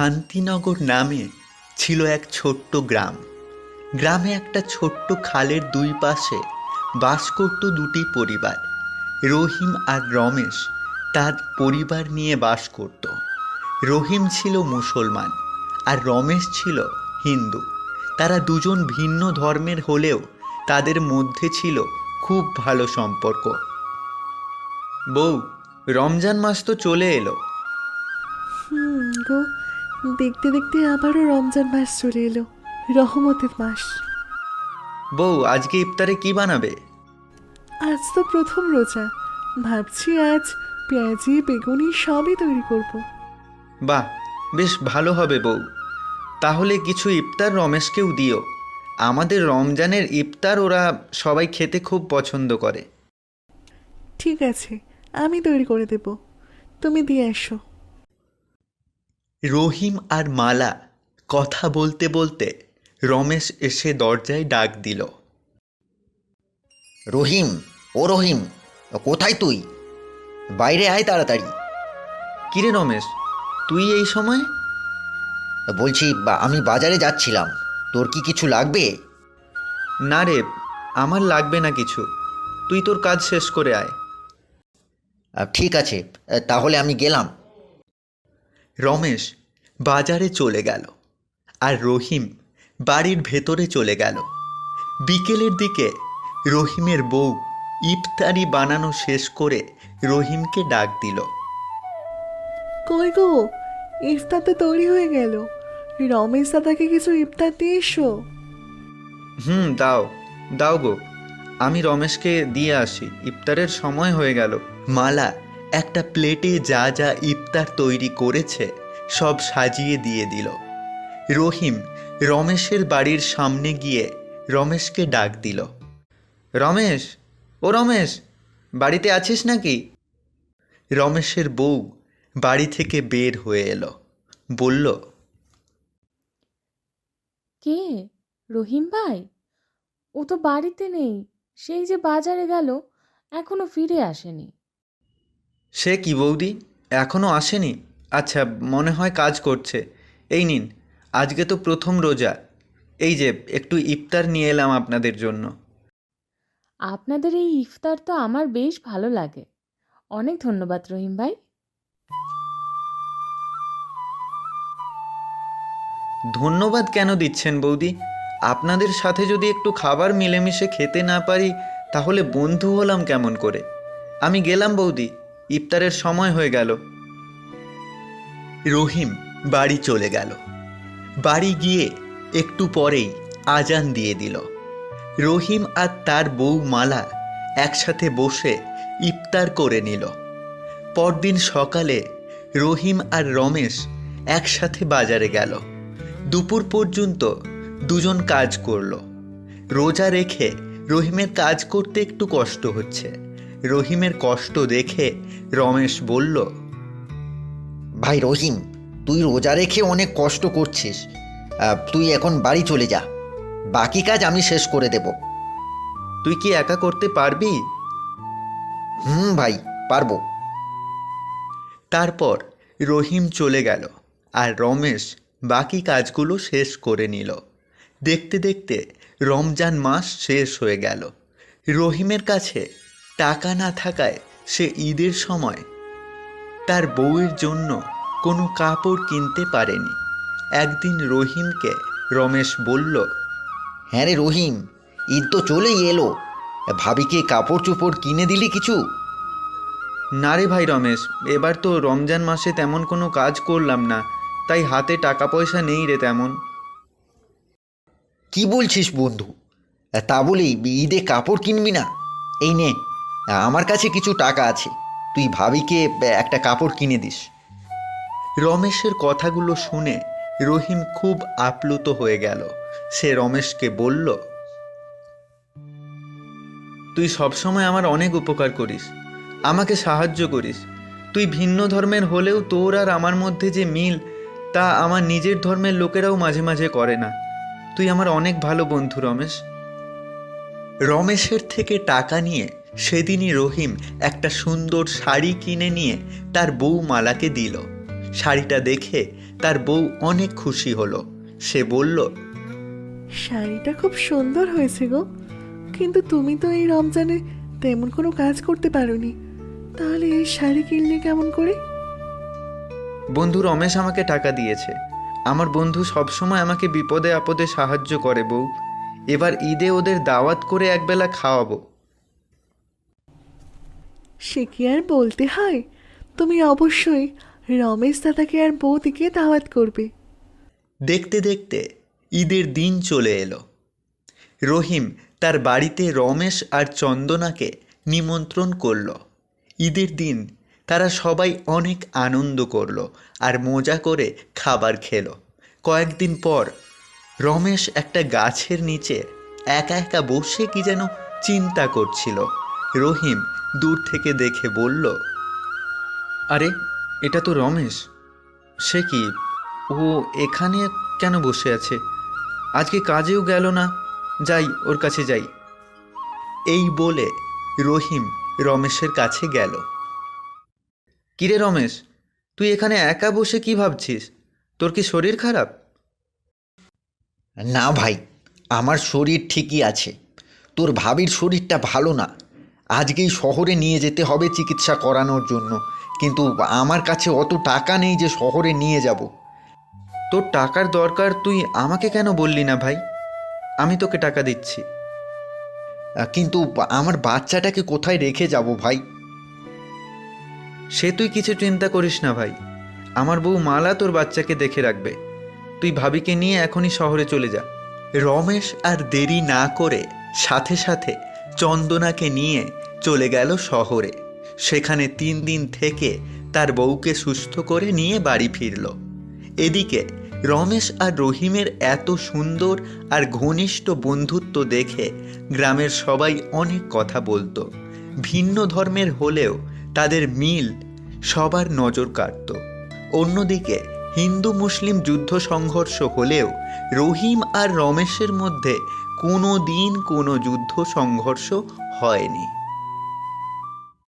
শান্তিনগর নামে ছিল এক ছোট্ট গ্রাম। গ্রামে একটা ছোট্ট খালের দুই পাশে বাস করত দুটি পরিবার, রহিম আর রমেশ। তার পরিবার নিয়ে বাস করত। রহিম ছিল মুসলমান আর রমেশ ছিল হিন্দু। তারা দুজন ভিন্ন ধর্মের হলেও তাদের মধ্যে ছিল খুব ভালো সম্পর্ক। বউ, রমজান মাস তো চলে এলো। দেখতে দেখতে আবারও রমজান মাস চলে এলো রহমতের মাস। বউ আজকে ইফতারে কি বানাবে? আজ তো প্রথম রোজা। ভাবছি আজ পেঁয়াজি বেগুনি সবই তৈরি করব। বাহ বেশ ভালো হবে বউ। তাহলে কিছু ইফতার রমেশকেও দিও। আমাদের রমজানের ইফতার ওরা সবাই খেতে খুব পছন্দ করে। ঠিক আছে আমি তৈরি করে দেব। তুমি দিয়ে এসো। রহিম আর মালা কথা বলতে বলতে রমেশ এসে দরজায় ডাক দিল। রহিম ও রহিম কোথায় তুই? বাইরে আয় তাড়াতাড়ি। কিরে রমেশ তুই এই সময়? বলছি বা- আমি বাজারে যাচ্ছিলাম। তোর কি কিছু লাগবে? না রে আমার লাগবে না কিছু। তুই তোর কাজ শেষ করে আয়। ঠিক আছে তাহলে আমি গেলাম। রমেশ বাজারে চলে গেল আর রহিম বাড়ির ভেতরে চলে গেল। বিকেলের দিকে রহিমের বউ ইফতারি বানানো শেষ করে রহিমকে ডাক দিল। কই গো? ইফতার তো তৈরি হয়ে গেল। রমেশ দাদাকে কিছু ইফতার দিয়ে এসো। হুম দাও দাও গো। আমি রমেশকে দিয়ে আসি। ইফতারের সময় হয়ে গেল। মালা একটা প্লেটে যা যা ইফতার তৈরি করেছে, সব সাজিয়ে দিয়ে দিল। রহিম রমেশের বাড়ির সামনে গিয়ে রমেশকে ডাক দিল। রমেশ, ও রমেশ, বাড়িতে আছিস নাকি? রমেশের বউ বাড়ি থেকে বের হয়ে এলো। বলল, কে? রহিম ভাই? ও তো বাড়িতে নেই, সেই যে বাজারে গেল, এখনও ফিরে আসেনি। সে কি বৌদি? এখনও আসেনি? আচ্ছা মনে হয় কাজ করছে। এই নিন আজকে তো প্রথম রোজা। এই যে একটু ইফতার নিয়ে এলাম আপনাদের জন্য। আপনাদের এই ইফতার তো আমার বেশ ভালো লাগে। অনেক ধন্যবাদ রহিম ভাই। ধন্যবাদ কেন দিচ্ছেন বৌদি? আপনাদের সাথে যদি একটু খাবার মিলেমিশে খেতে না পারি তাহলে বন্ধু হলাম কেমন করে? আমি গেলাম বৌদি। ইফতারের সময় হয়ে গেল। রহিম বাড়ি চলে গেল। বাড়ি গিয়ে একটু পরেই আজান দিয়ে দিল। রহিম আর তার বউ মালা একসাথে বসে ইফতার করে নিল। পরদিন সকালে রহিম আর রমেশ একসাথে বাজারে গেল। দুপুর পর্যন্ত দুজন কাজ করল। রোজা রেখে রহিমের কাজ করতে একটু কষ্ট হচ্ছে। রহিমের কষ্ট দেখে রমেশ বলল ভাই রহিম তুই রোজা রেখে অনেক কষ্ট করছিস। তুই এখন বাড়ি চলে যা। বাকি কাজ আমি শেষ করে দেব। তুই কি একা করতে পারবি? হুম ভাই পারব। তারপর রহিম চলে গেল আর রমেশ বাকি কাজগুলো শেষ করে নিল। দেখতে দেখতে রমজান মাস শেষ হয়ে গেল। রহিমের কাছে টাকা না থাকায় সে ঈদের সময় তার বউয়ের জন্য কোনো কাপড় কিনতে পারেনি। একদিন রহিমকে রমেশ বলল হ্যাঁ রে রহিম ঈদ তো চলেই এলো। ভাবিকে কাপড় চোপড় কিনে দিলি কিছু? না রে ভাই রমেশ এবার তো রমজান মাসে তেমন কোনো কাজ করলাম না তাই হাতে টাকা পয়সা নেই রে তেমন। কি বলছিস বন্ধু? তা বলি ঈদে কাপড় কিনবি না? এই নে আমার কাছে কিছু টাকা আছে। তুই ভাবিকে একটা কাপড় কিনে দিস। রমেশের কথাগুলো শুনে রহিম খুব আপ্লুত হয়ে গেল। সে রমেশকে বলল, তুই সবসময় আমার অনেক উপকার করিস, আমাকে সাহায্য করিস। তুই ভিন্ন ধর্মের হলেও তোর আর আমার মধ্যে যে মিল, তা আমার নিজের ধর্মের লোকেরাও মাঝে মাঝে করে না। তুই আমার অনেক ভালো বন্ধু রমেশ। রমেশের থেকে টাকা নিয়ে সেদিনই রহিম একটা সুন্দর শাড়ি কিনে নিয়ে তার বউ মালাকে দিল। শাড়িটা দেখে তার বউ অনেক খুশি হলো। সে বলল শাড়িটা খুব সুন্দর হয়েছে গো। কিন্তু তুমি তো এই রমজানে তেমন কোনো কাজ করতে পারোনি। তাহলে এই শাড়ি কিনলে কেমন করে? বন্ধু রমেশ আমাকে টাকা দিয়েছে। আমার বন্ধু সবসময় আমাকে বিপদে আপদে সাহায্য করে বউ। এবার ঈদে ওদের দাওয়াত করে একবেলা খাওয়াবো। সে কি আর বলতে হয়? তুমি অবশ্যই রমেশ দাদাকে আর বৌদিকে দাওয়াত করবে। দেখতে দেখতে ঈদের দিন চলে এলো। রহিম তার বাড়িতে রমেশ আর চন্দনাকে নিমন্ত্রণ করল। ঈদের দিন তারা সবাই অনেক আনন্দ করল আর মজা করে খাবার খেলো। কয়েকদিন পর রমেশ একটা গাছের নিচে একা একা বসে কি যেন চিন্তা করছিল। রহিম দূর থেকে দেখে বলল, আরে, এটা তো রমেশ। সে কি? ও এখানে কেন বসে আছে? আজকে কাজেও গেল না। যাই, ওর কাছে যাই। এই বলে রহিম রমেশের কাছে গেল। কিরে রমেশ, তুই এখানে একা বসে কি ভাবছিস? তোর কি শরীর খারাপ? না ভাই, আমার শরীর ঠিকই আছে। তোর ভাবির শরীরটা ভালো না। আজকেই শহরে নিয়ে যেতে হবে চিকিৎসা করানোর জন্য। কিন্তু আমার কাছে অত টাকা নেই যে শহরে নিয়ে যাব। তোর টাকার দরকার তুই আমাকে কেন বললি না ভাই? আমি তোকে টাকা দিচ্ছি। কিন্তু আমার বাচ্চাটাকে কোথায় রেখে যাব ভাই? সে তুই কিছু চিন্তা করিস না ভাই। আমার বউ মালা তোর বাচ্চাকে দেখে রাখবে। তুই ভাবিকে নিয়ে এখনই শহরে চলে যা। রমেশ আর দেরি না করে সাথে সাথে চন্দনাকে নিয়ে চলে গেল শহরে। সেখানে তিন দিন থেকে তার বউকে সুস্থ করে নিয়ে বাড়ি ফিরল। এদিকে রমেশ আর রহিমের এত সুন্দর আর ঘনিষ্ঠ বন্ধুত্ব দেখে গ্রামের সবাই অনেক কথা বলতো। ভিন্ন ধর্মের হলেও তাদের মিল সবার নজর কাড়ত। অন্যদিকে হিন্দু মুসলিম যুদ্ধ সংঘর্ষ হলেও রহিম আর রমেশের মধ্যে কোনো দিন কোনো যুদ্ধ সংঘর্ষ হয়নি।